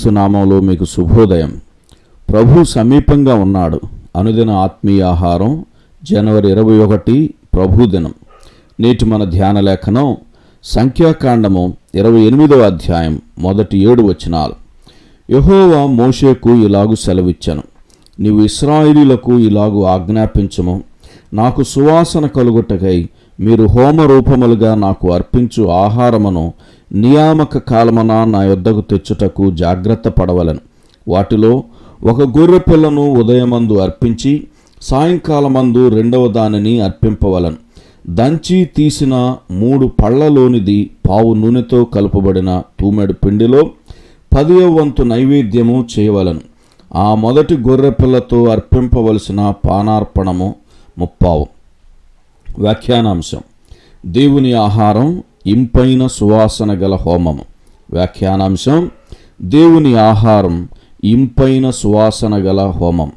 సునామంలో మీకు శుభోదయం. ప్రభు సమీపంగా ఉన్నాడు. అనుదిన ఆత్మీయ ఆహారం జనవరి ఇరవై ఒకటి ప్రభు దినం. నేటి మన ధ్యాన లేఖనం సంఖ్యాకాండము ఇరవై ఎనిమిదవ అధ్యాయం మొదటి ఏడు వచనాలు. యహోవా మోషేకు ఇలాగు సెలవిచ్చను. నీవు ఇస్రాయిలీలకు ఇలాగు ఆజ్ఞాపించము. నాకు సువాసన కలుగుటకై మీరు హోమరూపములుగా నాకు అర్పించు ఆహారమును నియామక కాలమున నా యొద్దకు తెచ్చుటకు జాగ్రత్త పడవలను. వాటిలో ఒక గొర్రె పిల్లను ఉదయమందు అర్పించి సాయంకాలమందు రెండవ దానిని అర్పింపవలను. దంచి తీసిన మూడు పళ్ళలోనిది పావు నూనెతో కలుపబడిన తూమెడు పిండిలో పదివ వంతు నైవేద్యము చేయవలను. ఆ మొదటి గొర్రె పిల్లతో అర్పింపవలసిన పానార్పణము ముప్పావు. వ్యాఖ్యానాంశం. దేవుని ఆహారం ఇంపైన సువాసన గల హోమము. వ్యాఖ్యానాంశం దేవుని ఆహారం ఇంపైన సువాసన గల హోమం.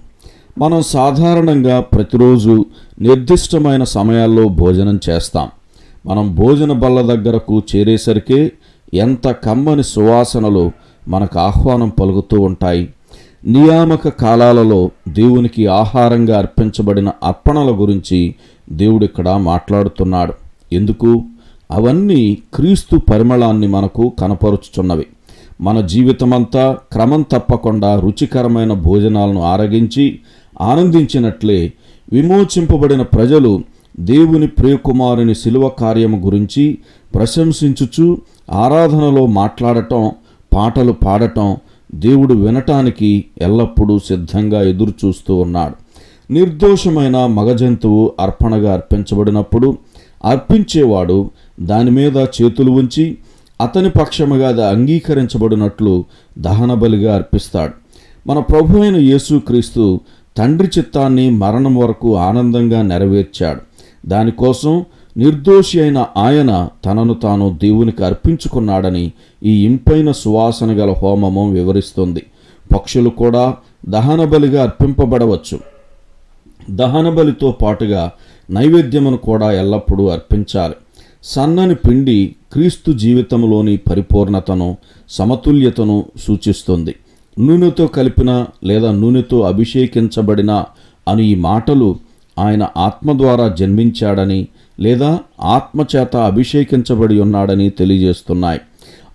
మనం సాధారణంగా ప్రతిరోజు నిర్దిష్టమైన సమయాల్లో భోజనం చేస్తాం. మనం భోజన బల్ల దగ్గరకు చేరేసరికే ఎంత కమ్మని సువాసనలు మనకు ఆహ్వానం పలుకుతూ ఉంటాయి. నియామక కాలాలలో దేవునికి ఆహారంగా అర్పించబడిన అర్పణల గురించి దేవుడిక్కడ మాట్లాడుతున్నాడు. ఎందుకు? అవన్నీ క్రీస్తు పరిమళాన్ని మనకు కనపరుచుచున్నవి. మన జీవితమంతా క్రమం తప్పకుండా రుచికరమైన భోజనాలను ఆరగించి ఆనందించినట్లే విమోచింపబడిన ప్రజలు దేవుని ప్రియకుమారుని శిలువ కార్యము గురించి ప్రశంసించుచు ఆరాధనలో మాట్లాడటం పాటలు పాడటం దేవుడు వినటానికి ఎల్లప్పుడూ సిద్ధంగా ఎదురుచూస్తూ ఉన్నాడు. నిర్దోషమైన మగజంతువు అర్పణగా అర్పించబడినప్పుడు అర్పించేవాడు దాని మీద చేతులు ఉంచి అతని పక్షముగా అది అంగీకరించబడినట్లు దహనబలిగా అర్పిస్తాడు. మన ప్రభు అయిన యేసుక్రీస్తు తండ్రి చిత్తాన్ని మరణం వరకు ఆనందంగా నెరవేర్చాడు. దానికోసం నిర్దోషి అయిన ఆయన తనను తాను దేవునికి అర్పించుకున్నాడని ఈ ఇంపైన సువాసన గల హోమము వివరిస్తుంది. పక్షులు కూడా దహనబలిగా అర్పింపబడవచ్చు. దహనబలితో పాటుగా నైవేద్యమును కూడా ఎల్లప్పుడూ అర్పించాలి. సన్నని పిండి క్రీస్తు జీవితంలోని పరిపూర్ణతను సమతుల్యతను సూచిస్తుంది. నూనెతో కలిపిన లేదా నూనెతో అభిషేకించబడిన అని ఈ మాటలు ఆయన ఆత్మ ద్వారా జన్మించాడని లేదా ఆత్మచేత అభిషేకించబడి ఉన్నాడని తెలియజేస్తున్నాయి.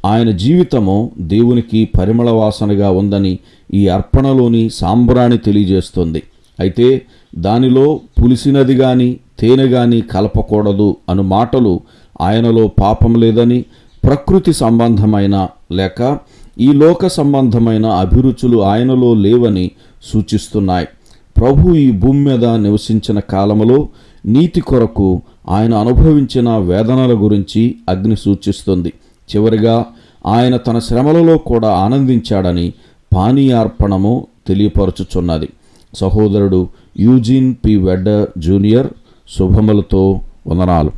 ఆయన జీవితము దేవునికి పరిమళ వాసనగా ఉందని ఈ అర్పణలోని సాంబ్రాణి తెలియజేస్తుంది. అయితే దానిలో పులిసినది గాని తేనె గాని కలపకూడదు అను మాటలు ఆయనలో పాపం లేదని ప్రకృతి సంబంధమైన లేక ఈ లోక సంబంధమైన అభిరుచులు ఆయనలో లేవని సూచిస్తున్నాయి. ప్రభు ఈ భూమి మీద నివసించిన కాలములో నీతి కొరకు ఆయన అనుభవించిన వేదనల గురించి అగ్ని సూచిస్తుంది. చివరిగా ఆయన తన శ్రమలలో కూడా ఆనందించాడని పానీయార్పణము తెలియపరచుచున్నది. సహోదరుడు యూజిన్ పి వెడ్డర్ జూనియర్ శుభములతో వందనాలు.